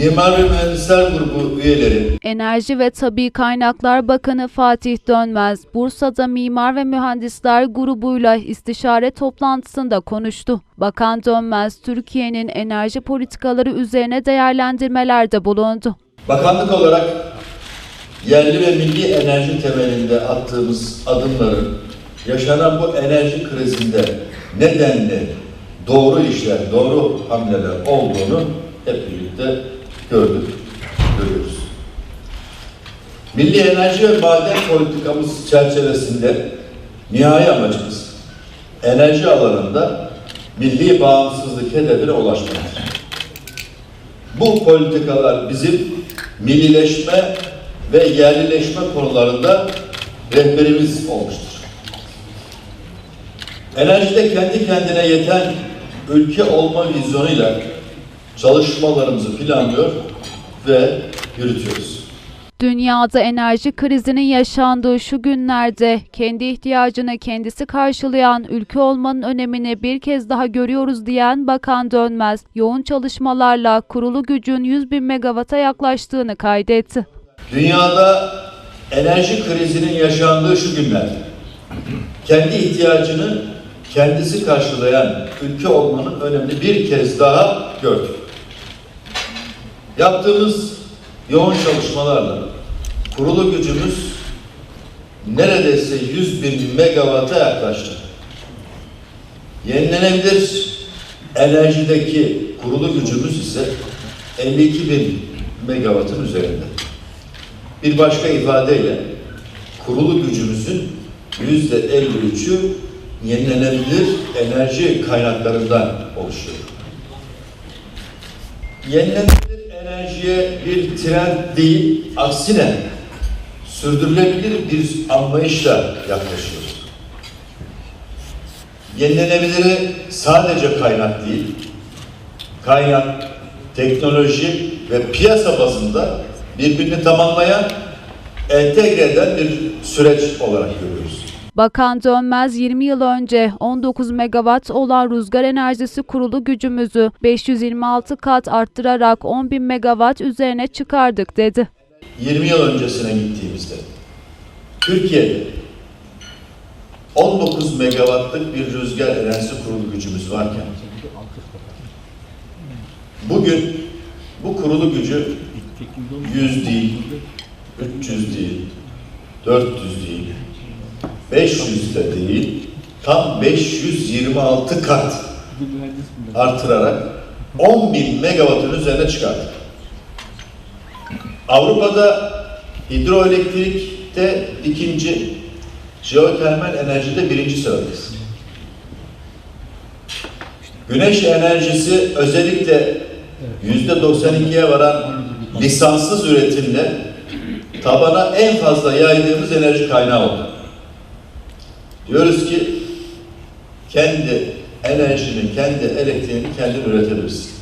Mimar ve Mühendisler Grubu üyeleri, Enerji ve Tabi Kaynaklar Bakanı Fatih Dönmez, Bursa'da Mimar ve Mühendisler grubuyla istişare toplantısında konuştu. Bakan Dönmez, Türkiye'nin enerji politikaları üzerine değerlendirmelerde bulundu. bakanlık olarak yerli ve milli enerji temelinde attığımız adımların yaşanan bu enerji krizinde nedenli doğru işler, doğru hamleler olduğunu hep birlikte gördük, görüyoruz. Milli enerji ve maden politikamız çerçevesinde nihai amacımız enerji alanında milli bağımsızlık hedefine ulaşmaktır. Bu politikalar bizim millileşme ve yerlileşme konularında rehberimiz olmuştur. Enerjide kendi kendine yeten ülke olma vizyonuyla çalışmalarımızı planlıyor ve yürütüyoruz. Dünyada enerji krizinin yaşandığı şu günlerde kendi ihtiyacını kendisi karşılayan ülke olmanın önemini bir kez daha görüyoruz diyen Bakan Dönmez, yoğun çalışmalarla kurulu gücün 100 bin megawata yaklaştığını kaydetti. Dünyada enerji krizinin yaşandığı şu günler, kendi ihtiyacını kendisi karşılayan ülke olmanın önemini bir kez daha gördük. Yaptığımız yoğun çalışmalarla kurulu gücümüz neredeyse 100 bin megawata yaklaştı. Yenilenebilir enerjideki kurulu gücümüz ise 52 bin megawattın üzerinde. Bir başka ifadeyle kurulu gücümüzün yüzde 53'ü yenilenebilir enerji kaynaklarından oluşuyor. Yenilenebilir enerjiye bir trend değil, aksine sürdürülebilir bir anlayışla yaklaşıyoruz. Yenilenebiliri sadece kaynak değil, kaynak, teknoloji ve piyasa bazında birbirini tamamlayan, entegre eden bir süreç olarak görüyoruz. Bakan Dönmez 20 yıl önce 19 megawatt olan rüzgar enerjisi kurulu gücümüzü 526 kat arttırarak 10 bin megawatt üzerine çıkardık dedi. 20 yıl öncesine gittiğimizde Türkiye'de 19 megawattlık bir rüzgar enerjisi kurulu gücümüz varken bugün bu kurulu gücü 100 değil, 300 değil, 400 değil, 500 de değil, tam 526 kat artırarak 10 bin megawattın üzerine çıkardık. Avrupa'da hidroelektrikte ikinci, jeotermal enerjide birinci sıradayız. Güneş enerjisi özellikle yüzde 92'ye varan lisanssız üretimle tabana en fazla yaydığımız enerji kaynağı oldu. Diyoruz ki kendi enerjini, kendi elektriğini kendin üretebilirsin.